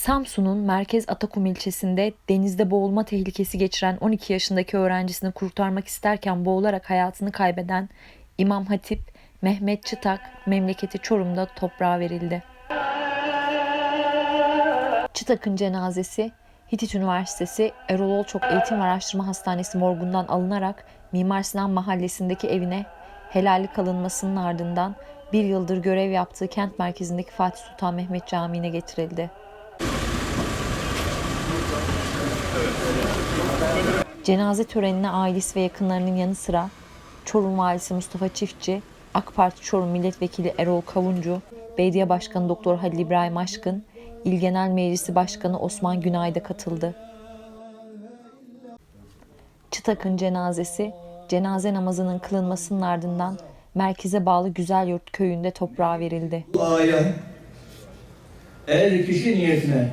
Samsun'un Merkez Atakum ilçesinde denizde boğulma tehlikesi geçiren 12 yaşındaki öğrencisini kurtarmak isterken boğularak hayatını kaybeden İmam Hatip Mehmet Çıtak memleketi Çorum'da toprağa verildi. Çıtak'ın cenazesi Hitit Üniversitesi Erol Olçok Eğitim ve Araştırma Hastanesi morgundan alınarak Mimar Sinan Mahallesi'ndeki evine helallik alınmasının ardından bir yıldır görev yaptığı kent merkezindeki Fatih Sultan Mehmet Camii'ne getirildi. Cenaze törenine ailesi ve yakınlarının yanı sıra Çorum Valisi Mustafa Çiftçi, AK Parti Çorum Milletvekili Erol Kavuncu, Belediye Başkanı Doktor Halil İbrahim Aşkın, İl Genel Meclisi Başkanı Osman Günay da katıldı. Çıtak'ın cenazesi, cenaze namazının kılınmasının ardından merkeze bağlı Güzelyurt köyünde toprağa verildi. duaya eğer kişi niyetine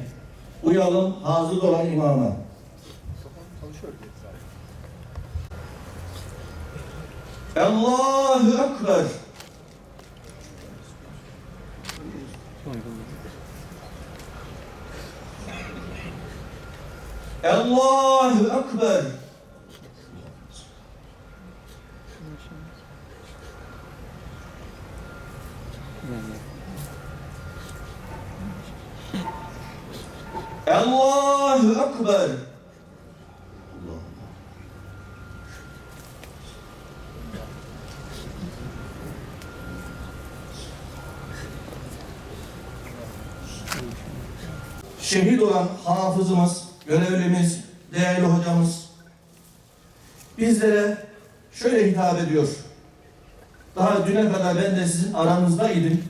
uyalım hazır olan imama. Allahu Ekber. Allahu Ekber. Allahu Ekber. Şehit olan hafızımız, görevlimiz, değerli hocamız bizlere şöyle hitap ediyor. Daha düne kadar ben de sizin aranızdaydım.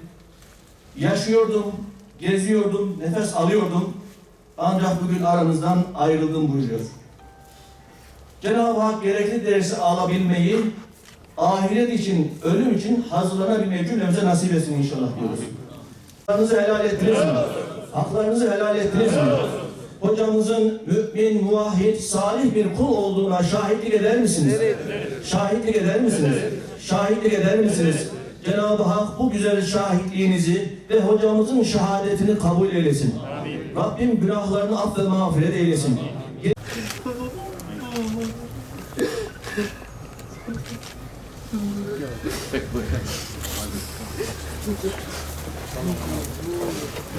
Yaşıyordum, geziyordum, nefes alıyordum. Ancak bugün aranızdan ayrıldım buyuruyor. Cenab-ı Hak gerekli dersi alabilmeyi, ahiret için, ölüm için hazırlanabilmeyi cümlemize nasip etsin inşallah diyoruz. Haklarınızı helal ettiniz mi? Haklarınızı helal ettiniz mi? Hocamızın mümin, muvahhid, salih bir kul olduğuna şahitlik eder misiniz? Şahitlik eder misiniz? Şahitlik eder misiniz? Cenab-ı Hak bu güzel şahitliğinizi ve hocamızın şehadetini kabul eylesin. Rabbim günahlarını af ve mağfiret eylesin.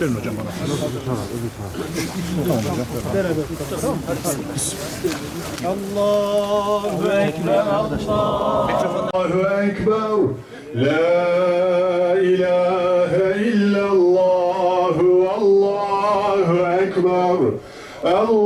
Verin hocam bana. Tamam, Allahu Ekber, Allahu Ekber. أكبر الله